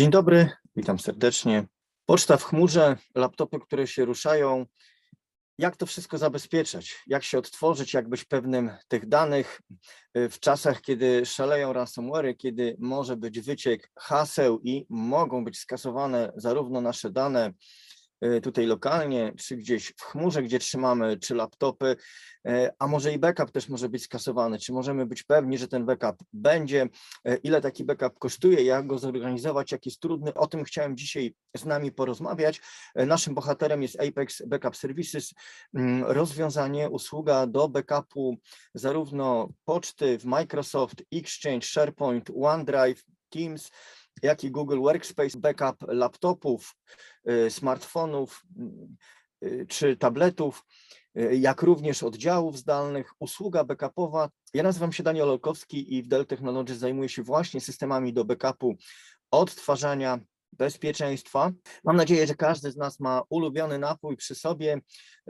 Dzień dobry, witam serdecznie. Poczta w chmurze, laptopy, które się ruszają. Jak to wszystko zabezpieczać? Jak się odtworzyć, jak być pewnym tych danych w czasach, kiedy szaleją ransomwary, kiedy może być wyciek haseł i mogą być skasowane zarówno nasze dane tutaj lokalnie, czy gdzieś w chmurze, gdzie trzymamy, czy laptopy, y, a może i backup też może być skasowany. Czy możemy być pewni, że ten backup będzie? E, Ile taki backup kosztuje? Jak go zorganizować? Jak jest trudny? O tym chciałem dzisiaj z nami porozmawiać. Naszym bohaterem jest Apex Backup Services, mm, rozwiązanie, usługa do backupu zarówno poczty w Microsoft, Exchange, SharePoint, OneDrive, Teams, jak i Google Workspace, backup laptopów, y, smartfonów mm, y, czy tabletów, y, jak również oddziałów zdalnych, usługa backupowa. Ja nazywam się Daniel Olkowski i w Dell Technologies zajmuję się właśnie systemami do backupu, odtwarzania, bezpieczeństwa. Mam nadzieję, że każdy z nas ma ulubiony napój przy sobie,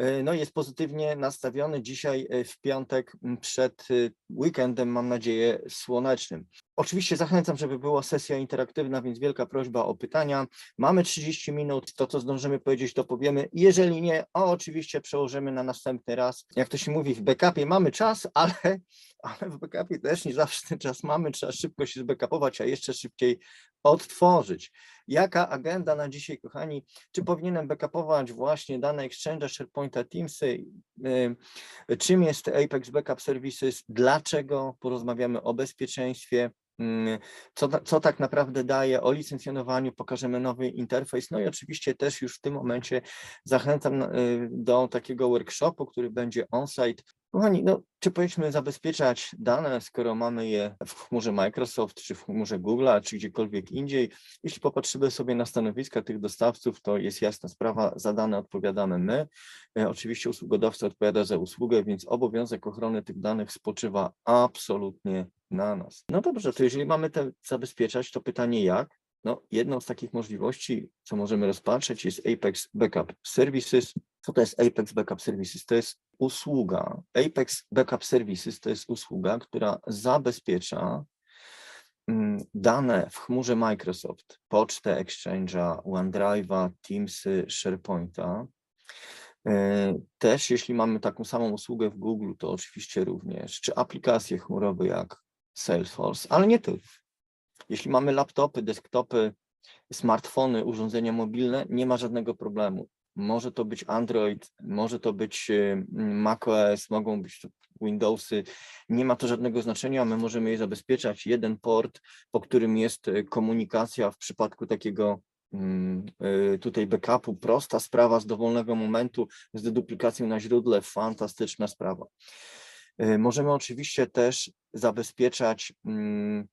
y, no jest pozytywnie nastawiony dzisiaj y, w piątek przed y, weekendem, mam nadzieję, słonecznym. Oczywiście zachęcam, żeby była sesja interaktywna, więc wielka prośba o pytania. Mamy 30 minut, to co zdążymy powiedzieć, to powiemy. Jeżeli nie, o, oczywiście przełożymy na następny raz. Jak to się mówi, w backupie mamy czas, ale, ale w backupie też nie zawsze ten czas mamy, trzeba szybko się zbackupować, a jeszcze szybciej odtworzyć. Jaka agenda na dzisiaj, kochani? Czy powinienem backupować właśnie dane Exchange'a, SharePointa, Teamsy? Czym jest Apex Backup Services? Dlaczego? Porozmawiamy o bezpieczeństwie. Co, co tak naprawdę daje, o licencjonowaniu, pokażemy nowy interfejs. No i oczywiście też już w tym momencie zachęcam y, do takiego workshopu, który będzie on-site. Kochani, no, czy powinniśmy zabezpieczać dane, skoro mamy je w chmurze Microsoft, czy w chmurze Google'a, czy gdziekolwiek indziej? Jeśli popatrzymy sobie na stanowiska tych dostawców, to jest jasna sprawa, za dane odpowiadamy my. E, Oczywiście usługodawca odpowiada za usługę, więc obowiązek ochrony tych danych spoczywa absolutnie na nas. No dobrze, to jeżeli mamy te zabezpieczać, to pytanie jak? No, jedną z takich możliwości, co możemy rozpatrzeć, jest Apex Backup Services. Co to jest Apex Backup Services? To jest usługa. Apex Backup Services to jest usługa, która zabezpiecza mm, dane w chmurze Microsoft, pocztę, Exchange'a, OneDrive'a, Teamsy, SharePointa. E, Też jeśli mamy taką samą usługę w Google, to oczywiście również, czy aplikacje chmurowe jak Salesforce, ale nie tylko. Jeśli mamy laptopy, desktopy, smartfony, urządzenia mobilne, nie ma żadnego problemu. Może to być Android, może to być e, macOS, mogą być Windowsy, nie ma to żadnego znaczenia, my możemy je zabezpieczać. Jeden port, po którym jest e, komunikacja w przypadku takiego mm, e, tutaj backupu, prosta sprawa z dowolnego momentu, z deduplikacją na źródle, fantastyczna sprawa. E, Możemy oczywiście też zabezpieczać mm,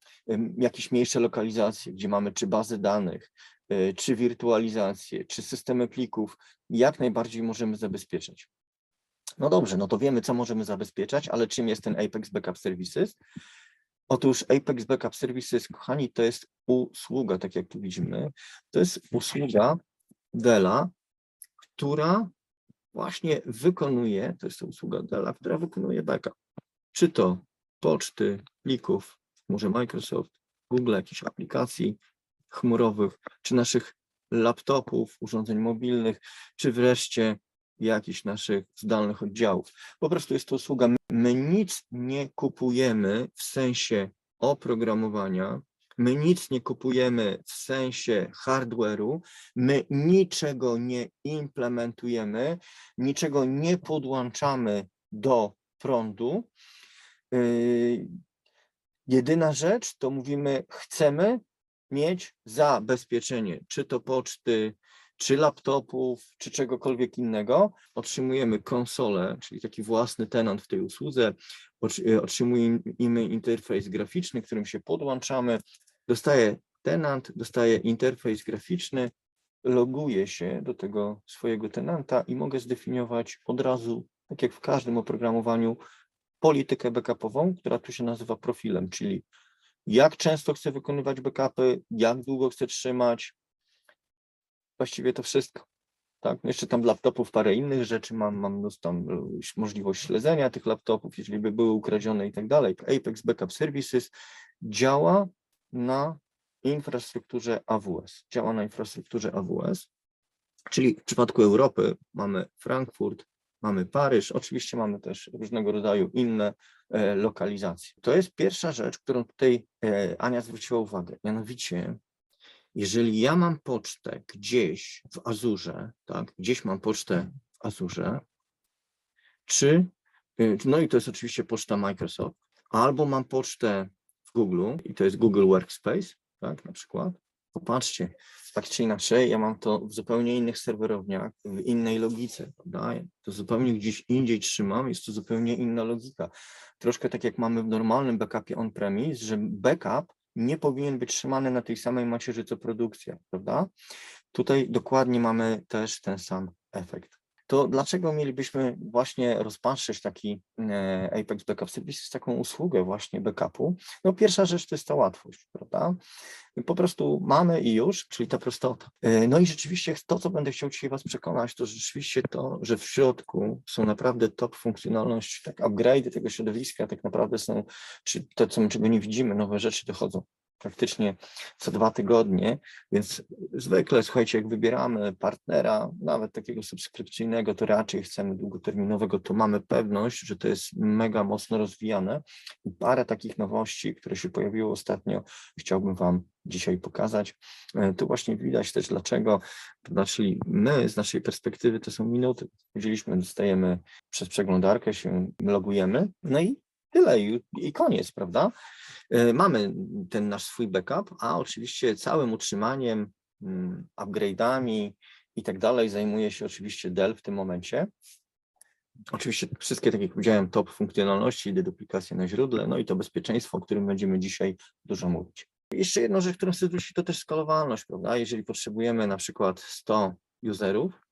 jakieś mniejsze lokalizacje, gdzie mamy czy bazy danych, e, czy wirtualizację, czy systemy plików, jak najbardziej możemy zabezpieczać. No dobrze, no to wiemy, co możemy zabezpieczać, ale czym jest ten Apex Backup Services? Otóż Apex Backup Services, kochani, to jest usługa, tak jak tu widzimy, to jest usługa Della, która właśnie wykonuje, to jest usługa Della, która wykonuje backup. Czy to poczty, plików, może Microsoft, Google, jakichś aplikacji chmurowych, czy naszych laptopów, urządzeń mobilnych, czy wreszcie jakichś naszych zdalnych oddziałów. Po prostu jest to usługa. My nic nie kupujemy w sensie oprogramowania, my nic nie kupujemy w sensie hardware'u, my niczego nie implementujemy, niczego nie podłączamy do prądu. Yy, Jedyna rzecz to mówimy, chcemy mieć zabezpieczenie, czy to poczty, czy laptopów, czy czegokolwiek innego. Otrzymujemy konsolę, czyli taki własny tenant w tej usłudze, otrzy- otrzymujemy interfejs graficzny, którym się podłączamy, dostaje tenant, dostaje interfejs graficzny, loguję się do tego swojego tenanta i mogę zdefiniować od razu, tak jak w każdym oprogramowaniu, politykę backupową, która tu się nazywa profilem, czyli jak często chcę wykonywać backupy, jak długo chcę trzymać. Właściwie to wszystko. Tak, no jeszcze tam laptopów parę innych rzeczy mam, mam tam e, możliwość śledzenia tych laptopów, jeżeli by były ukradzione i tak dalej. Apex Backup Services działa na infrastrukturze AWS. Działa na infrastrukturze AWS, czyli w przypadku Europy mamy Frankfurt, mamy Paryż, oczywiście mamy też różnego rodzaju inne e, lokalizacje. To jest pierwsza rzecz, którą tutaj e, Ania zwróciła uwagę. Mianowicie, jeżeli ja mam pocztę gdzieś w Azurze, tak, gdzieś mam pocztę w Azurze, czy, y, no i to jest oczywiście poczta Microsoft, albo mam pocztę w Google i to jest Google Workspace, tak, na przykład. Popatrzcie, tak czy inaczej, ja mam to w zupełnie innych serwerowniach, w innej logice, prawda? To zupełnie gdzieś indziej trzymam, jest to zupełnie inna logika. Troszkę tak jak mamy w normalnym backupie on-premise, że backup nie powinien być trzymany na tej samej macierzy co produkcja, prawda? Tutaj dokładnie mamy też ten sam efekt. To dlaczego mielibyśmy właśnie rozpatrzeć taki e, Apex Backup Services, taką usługę właśnie backupu? No pierwsza rzecz to jest ta łatwość, prawda? Po prostu mamy i już, czyli ta prostota. E, No i rzeczywiście to, co będę chciał dzisiaj Was przekonać, to rzeczywiście to, że w środku są naprawdę top funkcjonalności, tak upgrade tego środowiska tak naprawdę są, czy to, co my czego nie widzimy, nowe rzeczy dochodzą praktycznie co dwa tygodnie, więc zwykle, słuchajcie, jak wybieramy partnera, nawet takiego subskrypcyjnego, to raczej chcemy długoterminowego, to mamy pewność, że to jest mega mocno rozwijane. I parę takich nowości, które się pojawiły ostatnio, chciałbym Wam dzisiaj pokazać. E, Tu właśnie widać też dlaczego, czyli my z naszej perspektywy to są minuty. Powiedzieliśmy, dostajemy przez przeglądarkę, się logujemy, no i tyle i, i koniec, prawda? E, Mamy ten nasz swój backup, a oczywiście całym utrzymaniem, mm, upgrade'ami i tak dalej zajmuje się oczywiście Dell w tym momencie. Oczywiście wszystkie, tak jak powiedziałem, top funkcjonalności, deduplikacje na źródle, no i to bezpieczeństwo, o którym będziemy dzisiaj dużo mówić. Jeszcze jedną rzecz, którą chcę zwrócić, to też skalowalność, prawda? Jeżeli potrzebujemy na przykład 100 userów,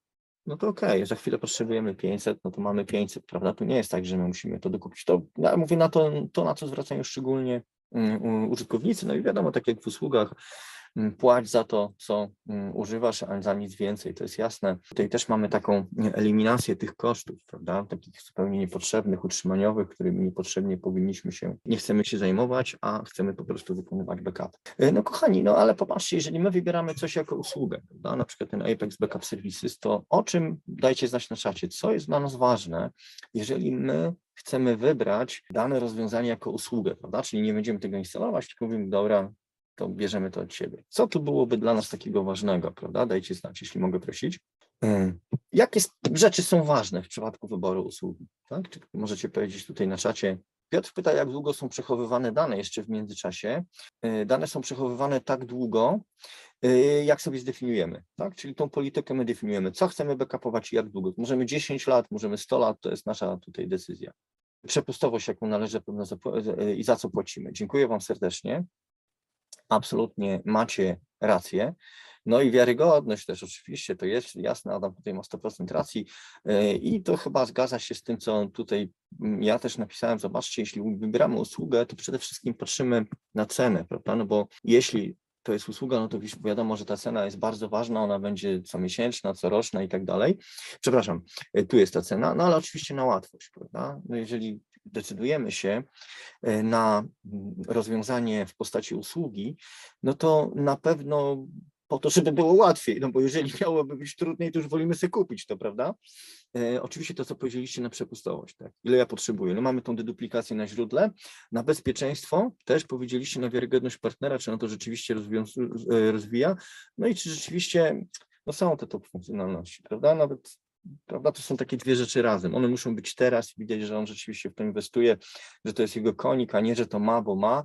no to okej, za chwilę potrzebujemy 500, no to mamy 500, prawda? Tu nie jest tak, że my musimy to dokupić. To ja mówię na to, to na co zwracają szczególnie mm, użytkownicy. No i wiadomo, tak jak w usługach, płać za to, co mm, używasz, a za nic więcej, to jest jasne. Tutaj też mamy taką eliminację tych kosztów, prawda? Takich zupełnie niepotrzebnych, utrzymaniowych, którymi niepotrzebnie powinniśmy się, nie chcemy się zajmować, a chcemy po prostu wykonywać backup. E, No kochani, no ale popatrzcie, jeżeli my wybieramy coś jako usługę, prawda? na przykład ten Apex Backup Services, to o czym dajcie znać na czacie, co jest dla nas ważne, jeżeli my chcemy wybrać dane rozwiązanie jako usługę, prawda? Czyli nie będziemy tego instalować, tylko mówimy, dobra, to bierzemy to od siebie. Co tu byłoby dla nas takiego ważnego, prawda? Dajcie znać, jeśli mogę prosić. Ym, Jakie rzeczy są ważne w przypadku wyboru usługi? Tak? Czy możecie powiedzieć tutaj na czacie. Piotr pyta, jak długo są przechowywane dane jeszcze w międzyczasie. Y, Dane są przechowywane tak długo, y, jak sobie zdefiniujemy, tak? Czyli tą politykę my definiujemy, co chcemy backupować i jak długo. Możemy 10 lat, możemy 100 lat, to jest nasza tutaj decyzja. Przepustowość, jaką należy pewno i za co płacimy. Dziękuję Wam serdecznie. Absolutnie macie rację. No i wiarygodność też oczywiście, to jest jasne, Adam tutaj ma 100% racji y, i to chyba zgadza się z tym, co tutaj mm, ja też napisałem. Zobaczcie, jeśli wybieramy usługę, to przede wszystkim patrzymy na cenę, prawda? No bo jeśli to jest usługa, no to wi- wiadomo, że ta cena jest bardzo ważna, ona będzie comiesięczna, coroczna i tak dalej. Przepraszam, y, tu jest ta cena, no ale oczywiście na łatwość, prawda? No jeżeli decydujemy się y, na mm, rozwiązanie w postaci usługi, no to na pewno po to, żeby było łatwiej, no bo jeżeli miałoby być trudniej, to już wolimy sobie kupić to, prawda? E, oczywiście to, co powiedzieliście na przepustowość, tak? Ile ja potrzebuję? No mamy tą deduplikację na źródle, na bezpieczeństwo też powiedzieliście na wiarygodność partnera, czy on to rzeczywiście e, rozwija, no i czy rzeczywiście no są te top funkcjonalności, prawda? Nawet prawda, to są takie dwie rzeczy razem. One muszą być teraz, widać, że on rzeczywiście w to inwestuje, że to jest jego konik, a nie, że to ma, bo ma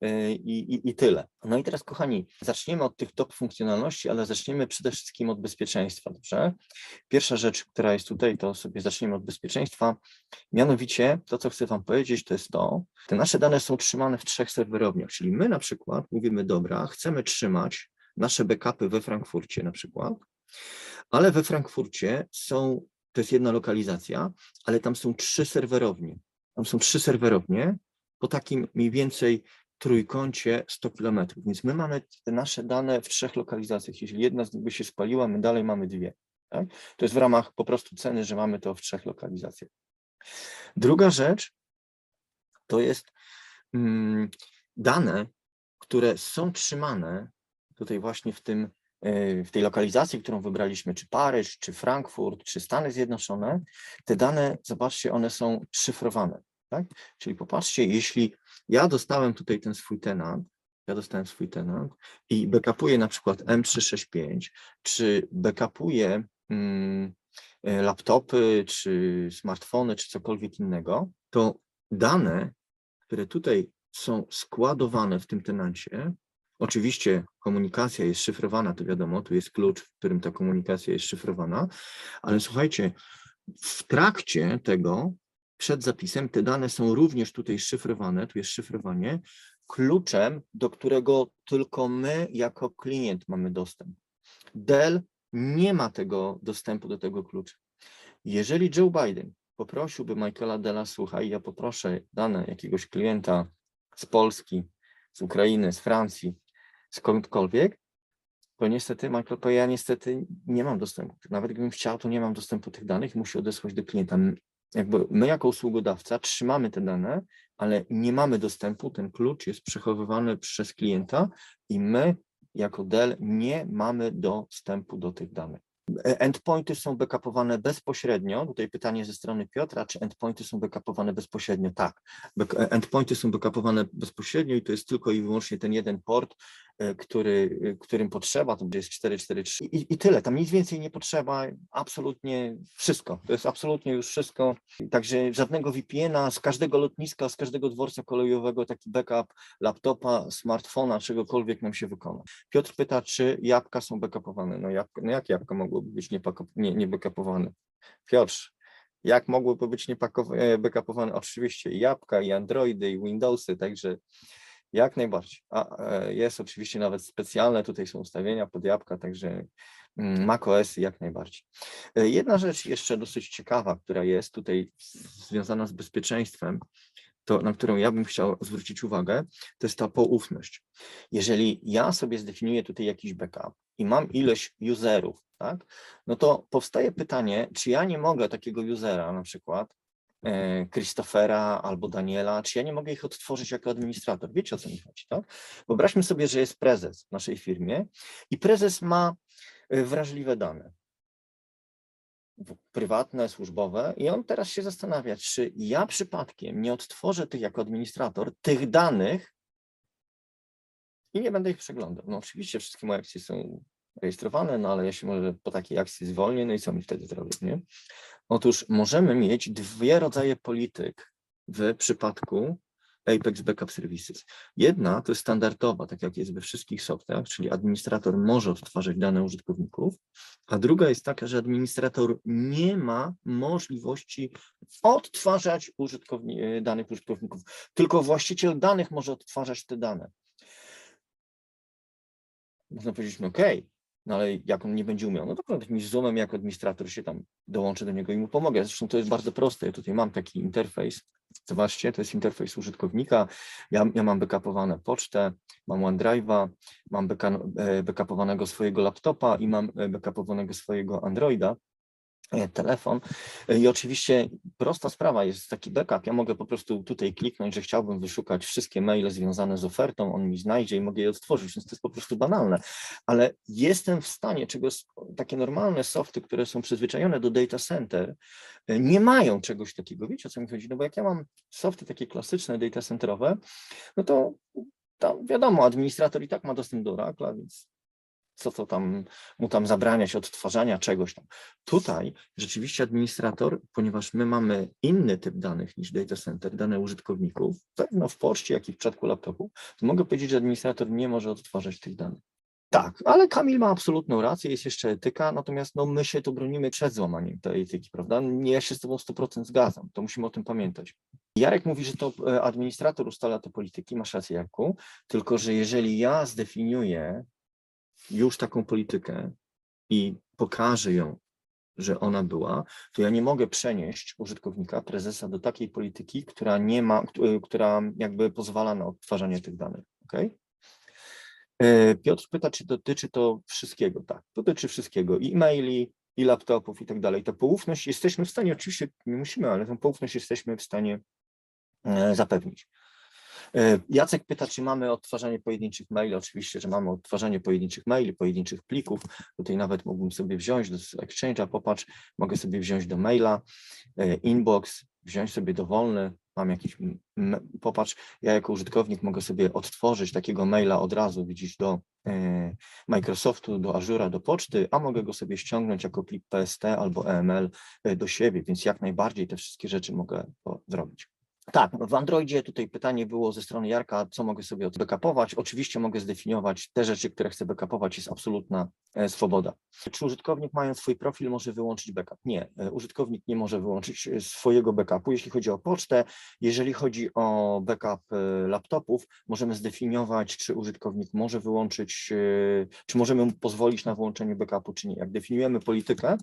e, i, i, i tyle. No i teraz, kochani, zaczniemy od tych top funkcjonalności, ale zaczniemy przede wszystkim od bezpieczeństwa, dobrze? Pierwsza rzecz, która jest tutaj, to sobie zaczniemy od bezpieczeństwa. Mianowicie, to co chcę Wam powiedzieć, to jest to, te nasze dane są trzymane w trzech serwerowniach, czyli my na przykład mówimy, dobra, chcemy trzymać nasze backupy we Frankfurcie na przykład, ale we Frankfurcie są, to jest jedna lokalizacja, ale tam są trzy serwerownie. Tam są trzy serwerownie po takim mniej więcej trójkącie 100 km. Więc my mamy te nasze dane w trzech lokalizacjach. Jeśli jedna z nich by się spaliła, my dalej mamy dwie. Tak? To jest w ramach po prostu ceny, że mamy to w trzech lokalizacjach. Druga rzecz to jest mm, dane, które są trzymane tutaj właśnie w tym, w tej lokalizacji, którą wybraliśmy, czy Paryż, czy Frankfurt, czy Stany Zjednoczone, te dane, zobaczcie, one są szyfrowane, tak? Czyli popatrzcie, jeśli ja dostałem tutaj ten swój tenant, ja dostałem swój tenant i backupuję na przykład M365, czy backupuję mm, e, laptopy, czy smartfony, czy cokolwiek innego, to dane, które tutaj są składowane w tym tenancie, oczywiście komunikacja jest szyfrowana, to wiadomo, tu jest klucz, w którym ta komunikacja jest szyfrowana, ale słuchajcie, w trakcie tego, przed zapisem, te dane są również tutaj szyfrowane, tu jest szyfrowanie, kluczem, do którego tylko my jako klient mamy dostęp. Dell nie ma tego dostępu do tego klucza. Jeżeli Joe Biden poprosiłby Michaela Della, słuchaj, ja poproszę dane jakiegoś klienta z Polski, z Ukrainy, z Francji, skądkolwiek, to niestety Michael powie, ja niestety nie mam dostępu. Nawet gdybym chciał, to nie mam dostępu do tych danych, musi odesłać do klienta. Jakby my jako usługodawca trzymamy te dane, ale nie mamy dostępu, ten klucz jest przechowywany przez klienta i my jako Dell nie mamy dostępu do tych danych. E- Endpointy są backupowane bezpośrednio. Tutaj pytanie ze strony Piotra, czy endpointy są backupowane bezpośrednio? Tak. E, Endpointy są backupowane bezpośrednio i to jest tylko i wyłącznie ten jeden port, e, który, którym potrzeba, to jest 443 i, i tyle. Tam nic więcej nie potrzeba, absolutnie wszystko. To jest absolutnie już wszystko. Także żadnego VPN-a z każdego lotniska, z każdego dworca kolejowego taki backup laptopa, smartfona, czegokolwiek nam się wykona. Piotr pyta, czy jabłka są backupowane. No, jabłka, no jak jabłka mogłyby być nie, nie? Piotr, jak mogłyby być nie e? Oczywiście i jabłka, i Androidy, i Windowsy, także jak najbardziej. A e, jest oczywiście nawet specjalne, tutaj są ustawienia pod jabłka, także mm, macOS jak najbardziej. E, Jedna rzecz jeszcze dosyć ciekawa, która jest tutaj związana z bezpieczeństwem, to na którą ja bym chciał zwrócić uwagę, to jest ta poufność. Jeżeli ja sobie zdefiniuję tutaj jakiś backup i mam ilość userów, tak, no to powstaje pytanie, czy ja nie mogę takiego usera na przykład e, Christophera albo Daniela, czy ja nie mogę ich odtworzyć jako administrator. Wiecie o co mi chodzi, tak? Wyobraźmy sobie, że jest prezes w naszej firmie i prezes ma e, wrażliwe dane prywatne, służbowe i on teraz się zastanawia, czy ja przypadkiem nie odtworzę tych jako administrator tych danych i nie będę ich przeglądał. No oczywiście wszystkie moje akcje są rejestrowane, no ale ja się może po takiej akcji zwolnię, no i co mi wtedy zrobię, nie? Otóż możemy mieć dwie rodzaje polityk w przypadku Apex Backup Services. Jedna to jest standardowa, tak jak jest we wszystkich softach, czyli administrator może odtwarzać dane użytkowników, a druga jest taka, że administrator nie ma możliwości odtwarzać użytkowni e, danych użytkowników, tylko właściciel danych może odtwarzać te dane. Można powiedzieć, no okej, no ale jak on nie będzie umiał, no to prawda, jakimś zoomem jako administrator się tam dołączy do niego i mu pomogę. Zresztą to jest bardzo proste. Ja tutaj mam taki interfejs. Zobaczcie, to jest interfejs użytkownika. Ja, ja mam backupowane pocztę, mam OneDrive'a, mam e, backupowanego swojego laptopa i mam e, backupowanego swojego Androida, telefon. E, I oczywiście prosta sprawa jest taki backup. Ja mogę po prostu tutaj kliknąć, że chciałbym wyszukać wszystkie maile związane z ofertą, on mi znajdzie i mogę je odtworzyć, więc to jest po prostu banalne. Ale jestem w stanie, czego takie normalne softy, które są przyzwyczajone do data center, e, nie mają czegoś takiego. Wiecie o co mi chodzi? No bo jak ja mam softy takie klasyczne, data centerowe, no to tam wiadomo, administrator i tak ma dostęp do Oracle, więc co to tam mu tam zabraniać odtwarzania czegoś tam. Tutaj rzeczywiście administrator, ponieważ my mamy inny typ danych niż data center, dane użytkowników, zarówno w poczcie, jak i w przypadku laptopu, to mogę powiedzieć, że administrator nie może odtwarzać tych danych. Tak, ale Kamil ma absolutną rację, jest jeszcze etyka, natomiast no, my się tu bronimy przed złamaniem tej etyki, prawda? Nie, Ja się z Tobą 100% zgadzam, to musimy o tym pamiętać. Jarek mówi, że to e, administrator ustala te polityki, masz rację Jarku, tylko że jeżeli ja zdefiniuję już taką politykę i pokażę ją, że ona była, to ja nie mogę przenieść użytkownika, prezesa do takiej polityki, która nie ma, któ- która jakby pozwala na odtwarzanie tych danych. Okay? Piotr pyta, czy dotyczy to wszystkiego. Tak, dotyczy wszystkiego i e-maili, i laptopów i tak dalej. Ta poufność jesteśmy w stanie, oczywiście nie musimy, ale tą poufność jesteśmy w stanie e, zapewnić. E, Jacek pyta, czy mamy odtwarzanie pojedynczych maili. Oczywiście, że mamy odtwarzanie pojedynczych maili, pojedynczych plików. Tutaj nawet mógłbym sobie wziąć do Exchange'a, popatrz, mogę sobie wziąć do maila, e, inbox, wziąć sobie dowolny, mam jakiś, popatrz, ja jako użytkownik mogę sobie odtworzyć takiego maila od razu, widzisz, do e, Microsoftu, do Azura, do poczty, a mogę go sobie ściągnąć jako plik PST albo EML do siebie, więc jak najbardziej te wszystkie rzeczy mogę zrobić. Tak, w Androidzie tutaj pytanie było ze strony Jarka, co mogę sobie backupować. Oczywiście mogę zdefiniować te rzeczy, które chcę backupować, jest absolutna e, swoboda. Czy użytkownik mając swój profil może wyłączyć backup? Nie, e, użytkownik nie może wyłączyć e, swojego backupu, jeśli chodzi o pocztę. Jeżeli chodzi o backup laptopów, możemy zdefiniować, czy użytkownik może wyłączyć, czy możemy mu pozwolić na wyłączenie backupu, czy nie. Jak definiujemy politykę,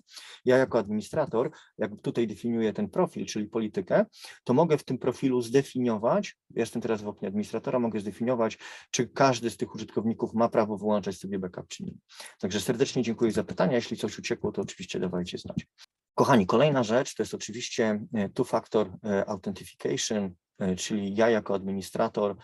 ja jako administrator, jak tutaj definiuję ten profil, czyli politykę, to mogę w tym profilu zdefiniować, ja jestem teraz w oknie administratora, mogę zdefiniować, czy każdy z tych użytkowników ma prawo wyłączać sobie backup, czy nie. Także serdecznie dziękuję za pytania. Jeśli coś uciekło, to oczywiście dawajcie znać. Kochani, kolejna rzecz to jest oczywiście e, two-factor e, authentication, e, czyli ja jako administrator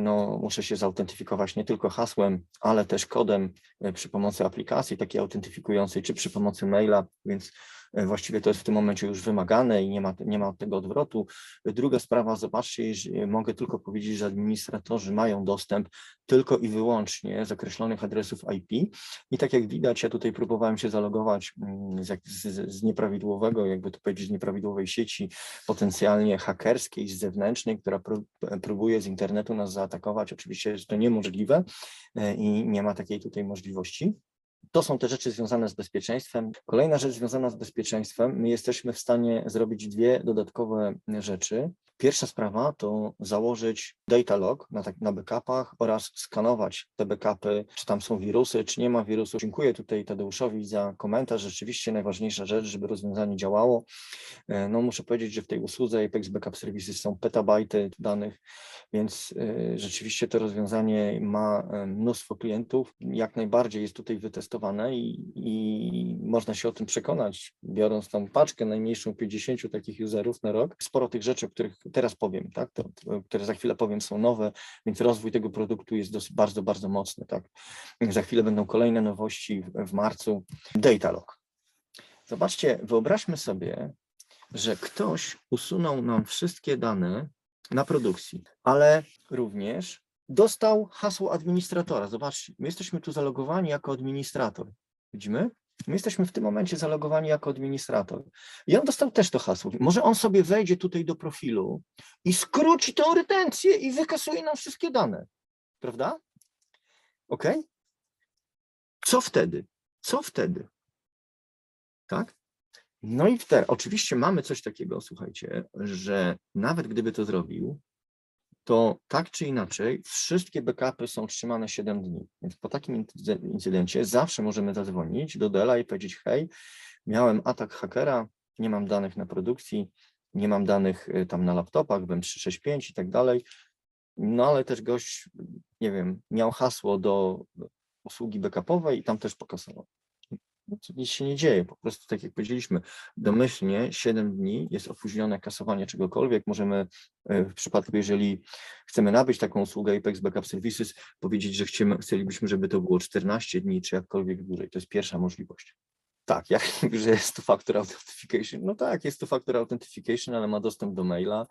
no, muszę się zautentyfikować nie tylko hasłem, ale też kodem przy pomocy aplikacji takiej autentyfikującej, czy przy pomocy maila, więc właściwie to jest w tym momencie już wymagane i nie ma, nie ma tego odwrotu. Druga sprawa, zobaczcie, że mogę tylko powiedzieć, że administratorzy mają dostęp tylko i wyłącznie z określonych adresów IP i tak jak widać, ja tutaj próbowałem się zalogować mm, z, z, z nieprawidłowego, jakby to powiedzieć, z nieprawidłowej sieci, potencjalnie hakerskiej, z zewnętrznej, która pró- próbuje z internetu nas zaatakować. Oczywiście jest to niemożliwe e, i nie ma takiej tutaj możliwości. To są te rzeczy związane z bezpieczeństwem. Kolejna rzecz związana z bezpieczeństwem, my jesteśmy w stanie zrobić dwie dodatkowe rzeczy. Pierwsza sprawa to założyć data log na, tak, na backupach oraz skanować te backupy, czy tam są wirusy, czy nie ma wirusów. Dziękuję tutaj Tadeuszowi za komentarz. Rzeczywiście najważniejsza rzecz, żeby rozwiązanie działało. E, No muszę powiedzieć, że w tej usłudze Apex Backup Services są petabajty danych, więc e, rzeczywiście to rozwiązanie ma e, mnóstwo klientów. Jak najbardziej jest tutaj wytestowane i, i można się o tym przekonać, biorąc tam paczkę najmniejszą 50 takich userów na rok. Sporo tych rzeczy, o których teraz powiem, tak, to, które za chwilę powiem, są nowe, więc rozwój tego produktu jest dosyć, bardzo, bardzo mocny. Tak. Za chwilę będą kolejne nowości w, w marcu. Datalog. Zobaczcie, wyobraźmy sobie, że ktoś usunął nam wszystkie dane na produkcji, ale również dostał hasło administratora. Zobaczcie, my jesteśmy tu zalogowani jako administrator. Widzimy? My jesteśmy w tym momencie zalogowani jako administrator. I on dostał też to hasło. Może on sobie wejdzie tutaj do profilu i skróci tą retencję i wykasuje nam wszystkie dane. Prawda? Ok? Co wtedy? Co wtedy? Tak? No i teraz, oczywiście mamy coś takiego, słuchajcie, że nawet gdyby to zrobił, to tak czy inaczej wszystkie backupy są trzymane 7 dni. Więc po takim incyde- incydencie zawsze możemy zadzwonić do Dela i powiedzieć: Hej, miałem atak hakera, nie mam danych na produkcji, nie mam danych y, tam na laptopach, BM365 i tak dalej. No ale też gość, nie wiem, miał hasło do usługi backupowej i tam też pokazało. No, nic się nie dzieje, po prostu tak jak powiedzieliśmy, domyślnie 7 dni jest opóźnione kasowanie czegokolwiek. Możemy e, w przypadku, jeżeli chcemy nabyć taką usługę Apex Backup Services, powiedzieć, że chcielibyśmy, żeby to było 14 dni, czy jakkolwiek dłużej. To jest pierwsza możliwość. Tak, jak że jest to factor authentication. No tak, jest to factor authentication, ale ma dostęp do maila,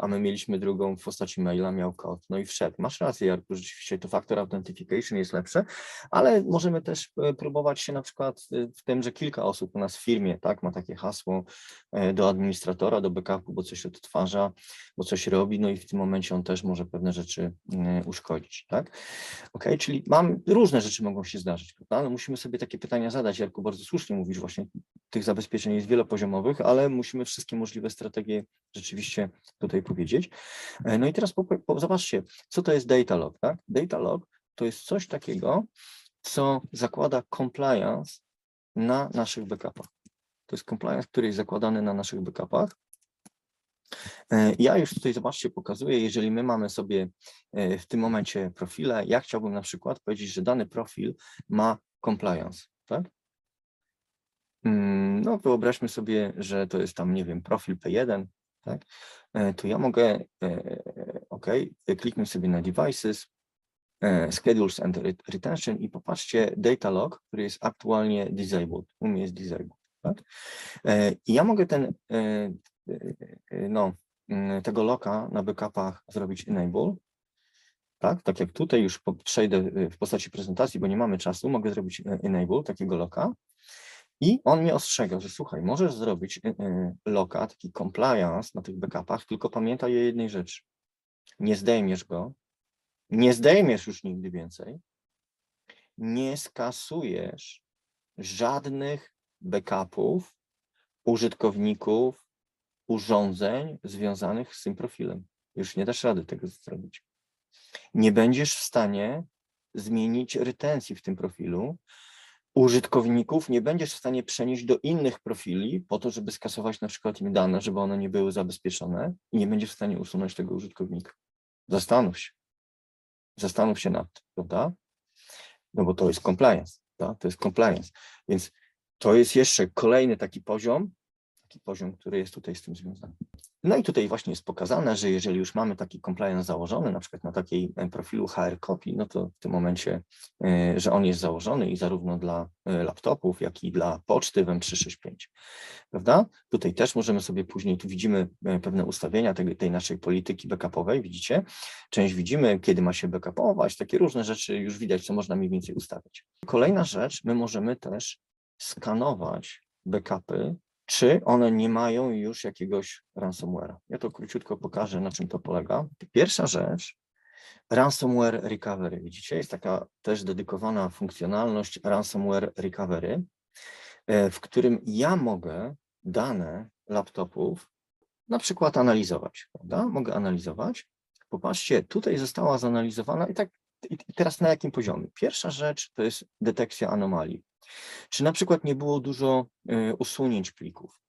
a my mieliśmy drugą w postaci maila, miał kod, no i wszedł. Masz rację, Jarku, rzeczywiście to factor authentication jest lepsze, ale możemy też e, próbować się na przykład e, w tym, że kilka osób u nas w firmie, tak, ma takie hasło e, do administratora, do backupu, bo coś odtwarza, bo coś robi, no i w tym momencie on też może pewne rzeczy uszkodzić, tak? Ok, czyli mam, różne rzeczy mogą się zdarzyć, prawda? Ale musimy sobie takie pytania zadać. Jarku, bardzo słusznie mówisz właśnie, tych zabezpieczeń jest wielopoziomowych, ale musimy wszystkie możliwe strategie rzeczywiście tutaj powiedzieć. E, No i teraz po, po, zobaczcie, co to jest data log, tak? Data log to jest coś takiego, co zakłada compliance na naszych backupach. To jest compliance, który jest zakładany na naszych backupach. E, Ja już tutaj, zobaczcie, pokazuję, jeżeli my mamy sobie e, w tym momencie profile, ja chciałbym na przykład powiedzieć, że dany profil ma compliance, tak? Mm, No, wyobraźmy sobie, że to jest tam, nie wiem, profil P1, tak? E, To ja mogę e, OK, kliknę sobie na devices, e, schedules and re- retention i popatrzcie data log, który jest aktualnie disabled. U mnie jest disabled. Tak? I ja mogę ten, no, mm, tego loka na backupach zrobić enable. Tak, tak jak tutaj już przejdę w postaci prezentacji, bo nie mamy czasu, mogę zrobić enable takiego loka. I on mnie ostrzegał, że słuchaj, możesz zrobić e, e, loka, taki compliance na tych backupach, tylko pamiętaj o jednej rzeczy. Nie zdejmiesz go, nie zdejmiesz już nigdy więcej, nie skasujesz żadnych backupów użytkowników, urządzeń związanych z tym profilem. Już nie dasz rady tego zrobić. Nie będziesz w stanie zmienić retencji w tym profilu. Użytkowników nie będziesz w stanie przenieść do innych profili po to, żeby skasować na przykład im dane, żeby one nie były zabezpieczone i nie będziesz w stanie usunąć tego użytkownika. Zastanów się. Zastanów się nad tym, prawda? No bo to jest compliance, tak? to jest compliance. Więc to jest jeszcze kolejny taki poziom, taki poziom, który jest tutaj z tym związany. No i tutaj właśnie jest pokazane, że jeżeli już mamy taki compliance założony, na przykład na takiej e, profilu HR copy, no to w tym momencie, e, że on jest założony i zarówno dla e, laptopów, jak i dla poczty w M365, prawda? Tutaj też możemy sobie później, tu widzimy pewne ustawienia tej, tej naszej polityki backupowej, widzicie? Część widzimy, kiedy ma się backupować, takie różne rzeczy już widać, co można mniej więcej ustawić. Kolejna rzecz, my możemy też skanować backupy, czy one nie mają już jakiegoś ransomware'a. Ja to króciutko pokażę, na czym to polega. Pierwsza rzecz, ransomware recovery. Widzicie, jest taka też dedykowana funkcjonalność ransomware recovery, e, w którym ja mogę dane laptopów na przykład analizować, prawda? Mogę analizować. Popatrzcie, tutaj została zanalizowana i tak i teraz na jakim poziomie? Pierwsza rzecz to jest detekcja anomalii. Czy na przykład nie było dużo e, usunięć plików?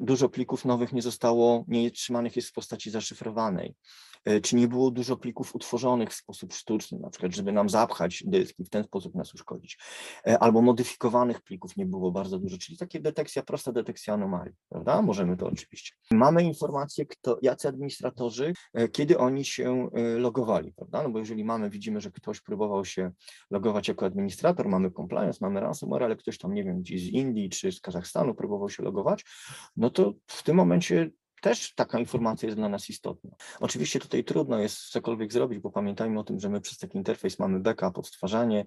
Dużo plików nowych nie zostało, nie trzymanych jest w postaci zaszyfrowanej. E, Czy nie było dużo plików utworzonych w sposób sztuczny, na przykład, żeby nam zapchać dysk i w ten sposób nas uszkodzić? E, Albo modyfikowanych plików nie było bardzo dużo, czyli takie detekcja, prosta detekcja anomalii, prawda? Możemy to oczywiście. Mamy informację, kto, jacy administratorzy, e, kiedy oni się logowali, prawda? No bo jeżeli mamy, widzimy, że ktoś próbował się logować jako administrator, mamy compliance, mamy ransomware, ale ktoś tam, nie wiem, gdzieś z Indii czy z Kazachstanu próbował się logować, no to w tym momencie też taka informacja jest dla nas istotna. Oczywiście tutaj trudno jest cokolwiek zrobić, bo pamiętajmy o tym, że my przez taki interfejs mamy backup, odtwarzanie,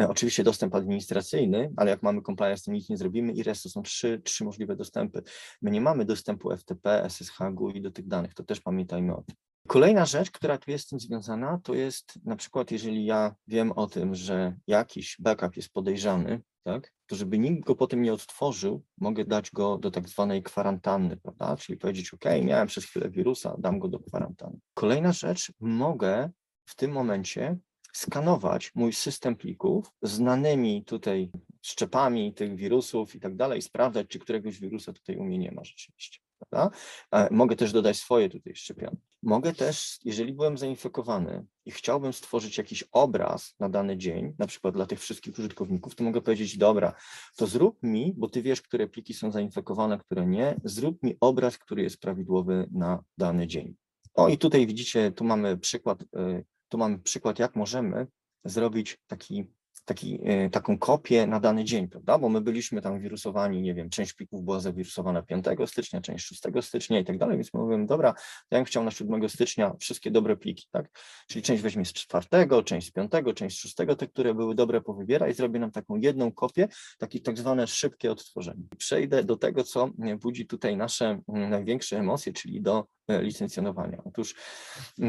e, oczywiście dostęp administracyjny, ale jak mamy compliance, to nic nie zrobimy i rest to są trzy, trzy możliwe dostępy. My nie mamy dostępu FTP, SSH, GUI do tych danych, to też pamiętajmy o tym. Kolejna rzecz, która tu jest z tym związana, to jest na przykład, jeżeli ja wiem o tym, że jakiś backup jest podejrzany, tak, to żeby nikt go potem nie odtworzył, mogę dać go do tak zwanej kwarantanny, prawda? Czyli powiedzieć, OK, miałem przez chwilę wirusa, dam go do kwarantanny. Kolejna rzecz, mogę w tym momencie skanować mój system plików znanymi tutaj szczepami tych wirusów i tak dalej, sprawdzać, czy któregoś wirusa tutaj u mnie nie ma rzeczywiście. Prawda? E, Mogę też dodać swoje tutaj szczepionki. Mogę też, jeżeli byłem zainfekowany i chciałbym stworzyć jakiś obraz na dany dzień, na przykład dla tych wszystkich użytkowników, to mogę powiedzieć, dobra, to zrób mi, bo ty wiesz, które pliki są zainfekowane, które nie, zrób mi obraz, który jest prawidłowy na dany dzień. O i tutaj widzicie, tu mamy przykład, y, tu mamy przykład, jak możemy zrobić taki, taki, y, taką kopię na dany dzień, prawda? Bo my byliśmy tam wirusowani, nie wiem, część plików była zawirusowana 5 stycznia, część 6 stycznia i tak dalej, więc mówimy, dobra, ja bym chciał na 7 stycznia wszystkie dobre pliki, tak? Czyli część weźmie z 4, część z 5, część z 6, te, które były dobre, powybiera i zrobię nam taką jedną kopię, takie tak zwane szybkie odtworzenie. Przejdę do tego, co budzi tutaj nasze największe emocje, czyli do e, licencjonowania. Otóż,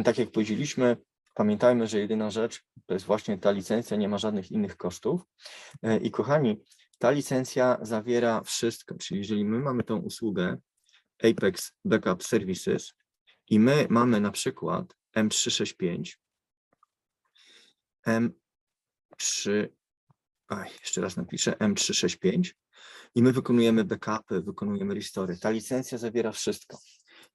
tak jak powiedzieliśmy, pamiętajmy, że jedyna rzecz to jest właśnie ta licencja, nie ma żadnych innych kosztów. E, I kochani, ta licencja zawiera wszystko, czyli jeżeli my mamy tą usługę Apex Backup Services i my mamy na przykład M365, M3, aj, jeszcze raz napiszę, M365 i my wykonujemy backupy, wykonujemy restory. Ta licencja zawiera wszystko.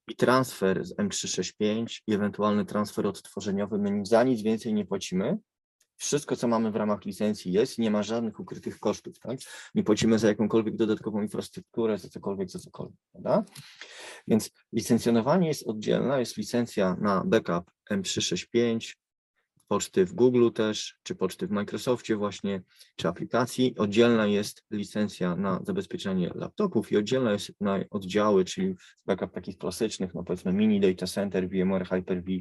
I transfer z M365 i ewentualny transfer odtworzeniowy, my za nic więcej nie płacimy. Wszystko, co mamy w ramach licencji jest, nie ma żadnych ukrytych kosztów, tak? Nie płacimy za jakąkolwiek dodatkową infrastrukturę, za cokolwiek, za cokolwiek, prawda? Więc licencjonowanie jest oddzielne, jest licencja na backup M365, poczty w Google też, czy poczty w Microsoftie właśnie, czy aplikacji. Oddzielna jest licencja na zabezpieczenie laptopów i oddzielna jest na oddziały, czyli backup takich klasycznych, no powiedzmy mini data center, VMware, Hyper-V,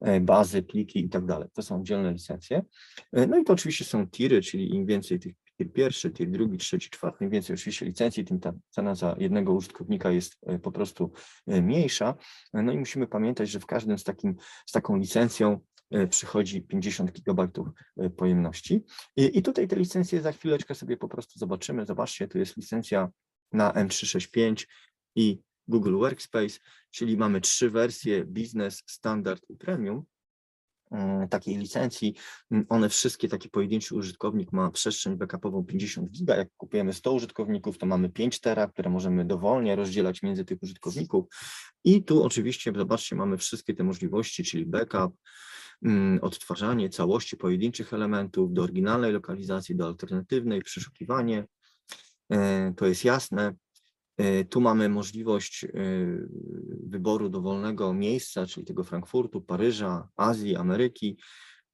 e, bazy, pliki i tak dalej. To są oddzielne licencje. E, No i to oczywiście są tiry, czyli im więcej tych tier pierwszy, tier drugi, trzeci, czwarty, im więcej oczywiście licencji, tym ta cena za jednego użytkownika jest e, po prostu mniejsza. No i musimy pamiętać, że w każdym z, takim, z taką licencją przychodzi 50 gigabajtów e, pojemności. I, I tutaj te licencje za chwileczkę sobie po prostu zobaczymy. Zobaczcie, tu jest licencja na M365 i Google Workspace, czyli mamy trzy wersje, Business, Standard i Premium mm, takiej licencji. One wszystkie, taki pojedynczy użytkownik ma przestrzeń backupową 50 giga. Jak kupujemy 100 użytkowników, to mamy 5 tera, które możemy dowolnie rozdzielać między tych użytkowników. I tu oczywiście, zobaczcie, mamy wszystkie te możliwości, czyli backup, odtwarzanie całości pojedynczych elementów do oryginalnej lokalizacji, do alternatywnej, przeszukiwanie. E, To jest jasne. E, Tu mamy możliwość e, wyboru dowolnego miejsca, czyli tego Frankfurtu, Paryża, Azji, Ameryki,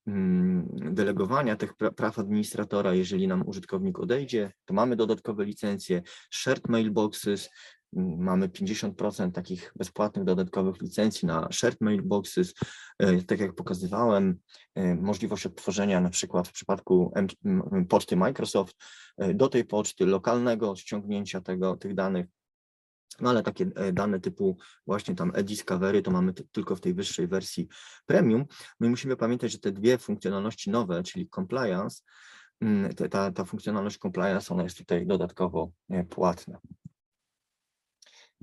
mm, delegowania tych pra- praw administratora, jeżeli nam użytkownik odejdzie, to mamy dodatkowe licencje, shared mailboxes, mm, mamy 50% takich bezpłatnych dodatkowych licencji na shared mailboxes, E, tak jak pokazywałem, e, możliwość odtworzenia na przykład w przypadku poczty Microsoft e, do tej poczty lokalnego ściągnięcia tego, tych danych. No ale takie dane typu właśnie tam e-discovery to mamy tylko w tej wyższej wersji premium. No i musimy pamiętać, że te dwie funkcjonalności nowe, czyli compliance, mm, ta, ta funkcjonalność compliance, ona jest tutaj dodatkowo płatna.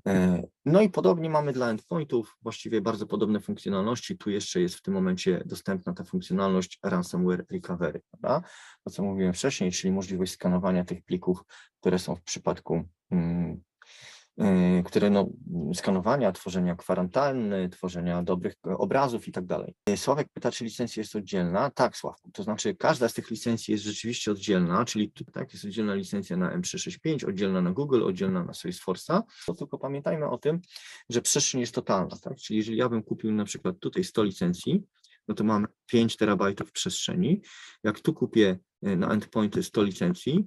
E, No i podobnie mamy dla endpointów, właściwie bardzo podobne funkcjonalności. Tu jeszcze jest w tym momencie dostępna ta funkcjonalność ransomware recovery, prawda? To co mówiłem wcześniej, czyli możliwość skanowania tych plików, które są w przypadku mm, które no, skanowania, tworzenia kwarantanny, tworzenia dobrych e, obrazów i tak dalej. E, Sławek pyta, czy licencja jest oddzielna? Tak, Sławku, to znaczy każda z tych licencji jest rzeczywiście oddzielna, czyli tak, jest oddzielna licencja na M365, oddzielna na Google, oddzielna na Salesforce'a. To tylko pamiętajmy o tym, że przestrzeń jest totalna, tak? Czyli jeżeli ja bym kupił na przykład tutaj 100 licencji, no to mam 5 terabajtów przestrzeni. Jak tu kupię e, na endpointy 100 licencji,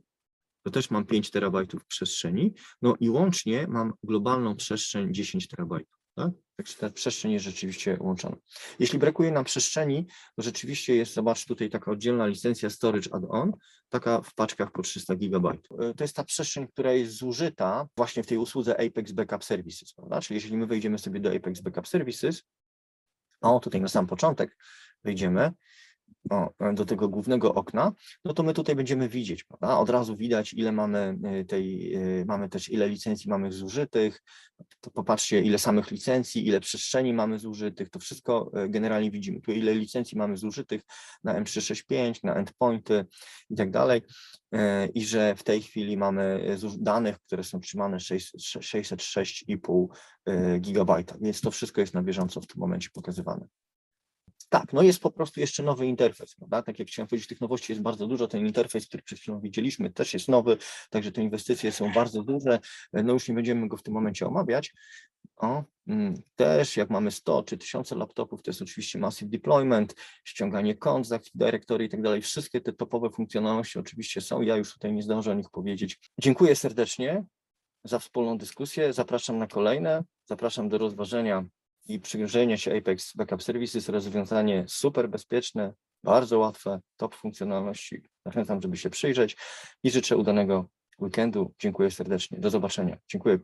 to też mam 5 terabajtów przestrzeni, no i łącznie mam globalną przestrzeń 10 terabajtów. Tak? Także ta przestrzeń jest rzeczywiście łączona. Jeśli brakuje nam przestrzeni, to rzeczywiście jest, zobacz, tutaj taka oddzielna licencja Storage Add-on, taka w paczkach po 300 GB. To jest ta przestrzeń, która jest zużyta właśnie w tej usłudze Apex Backup Services, prawda? Czyli jeżeli my wejdziemy sobie do Apex Backup Services, o tutaj na sam początek wejdziemy, o, do tego głównego okna, no to my tutaj będziemy widzieć, prawda? Od razu widać, ile mamy y, tej, y, mamy też ile licencji mamy zużytych, to popatrzcie, ile samych licencji, ile przestrzeni mamy zużytych, to wszystko generalnie widzimy. Tu ile licencji mamy zużytych na M365, na endpointy i tak dalej. I że w tej chwili mamy danych, które są trzymane 6 606,5 y, gigabajta, więc to wszystko jest na bieżąco w tym momencie pokazywane. Tak, no jest po prostu jeszcze nowy interfejs, prawda? Tak jak chciałem powiedzieć, tych nowości jest bardzo dużo. Ten interfejs, który przed chwilą widzieliśmy, też jest nowy, także te inwestycje są bardzo duże. No już nie będziemy go w tym momencie omawiać. O, mm, też jak mamy 100 czy 1000 laptopów, to jest oczywiście massive deployment, ściąganie kont z Active Directory i tak dalej. Wszystkie te topowe funkcjonalności oczywiście są. Ja już tutaj nie zdążę o nich powiedzieć. Dziękuję serdecznie za wspólną dyskusję. Zapraszam na kolejne. Zapraszam do rozważenia i przyjrzenia się Apex Backup Services, rozwiązanie super bezpieczne, bardzo łatwe, top funkcjonalności. Zachęcam, żeby się przyjrzeć i życzę udanego weekendu. Dziękuję serdecznie. Do zobaczenia. Dziękuję.